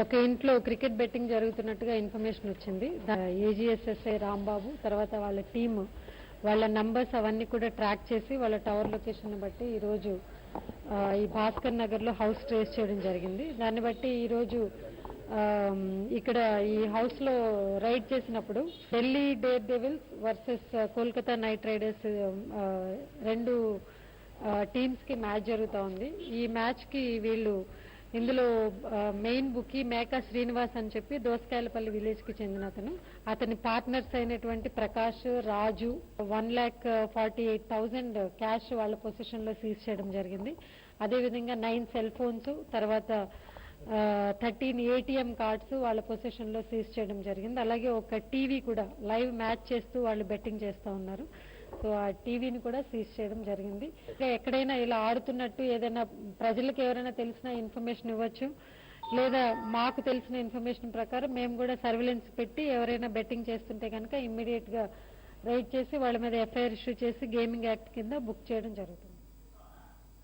ఒక ఇంట్లో cricket betting జరుగుతున్నట్టుగా ఇన్ఫర్మేషన్ వచ్చింది. ఏజీఎస్ఎస్ఐ రాంబాబు తర్వాత వాళ్ళ టీమ్ వాళ్ళ నంబర్స్ అవన్నీ కూడా ట్రాక్ చేసి వాళ్ళ టవర్ లొకేషన్ బట్టి ఈరోజు ఈ భాస్కర్ నగర్లో హౌస్ ట్రేస్ చేయడం జరిగింది. దాన్ని బట్టి ఈరోజు ఇక్కడ ఈ హౌస్లో రైడ్ చేసినప్పుడు Delhi daredevils versus Kolkata knight riders రెండు టీమ్స్కి మ్యాచ్ జరుగుతా ఉంది ఈ మ్యాచ్కి వీళ్ళు ఇందులో మెయిన్ బుకి మేకా శ్రీనివాస్ అని చెప్పి దోసకాయలపల్లి విలేజ్కి చెందిన అతను. అతని పార్ట్నర్స్ అయినటువంటి Prakash Raju one lakh forty eight thousand cash వాళ్ళ పొజిషన్లో సీజ్ చేయడం జరిగింది. అదేవిధంగా నైన్ సెల్ ఫోన్స్ తర్వాత థర్టీన్ ఏటీఎం కార్డ్స్ వాళ్ళ పొజిషన్లో సీజ్ చేయడం జరిగింది. అలాగే ఒక టీవీ కూడా లైవ్ మ్యాచ్ చేస్తూ వాళ్ళు బెట్టింగ్ చేస్తూ ఉన్నారు. సో ఆ టీవీని కూడా సీజ్ చేయడం జరిగింది. ఎక్కడైనా ఇలా ఆడుతున్నట్టు ఏదైనా ప్రజలకు ఎవరైనా తెలిసిన ఇన్ఫర్మేషన్ ఇవ్వచ్చు లేదా మాకు తెలిసిన ఇన్ఫర్మేషన్ ప్రకారం మేము కూడా సర్వేలెన్స్ పెట్టి ఎవరైనా బెట్టింగ్ చేస్తుంటే కనుక ఇమ్మీడియట్గా రైడ్ చేసి వాళ్ళ మీద ఎఫ్ఐఆర్ ఇష్యూ చేసి గేమింగ్ యాక్ట్ కింద బుక్ చేయడం జరుగుతుంది.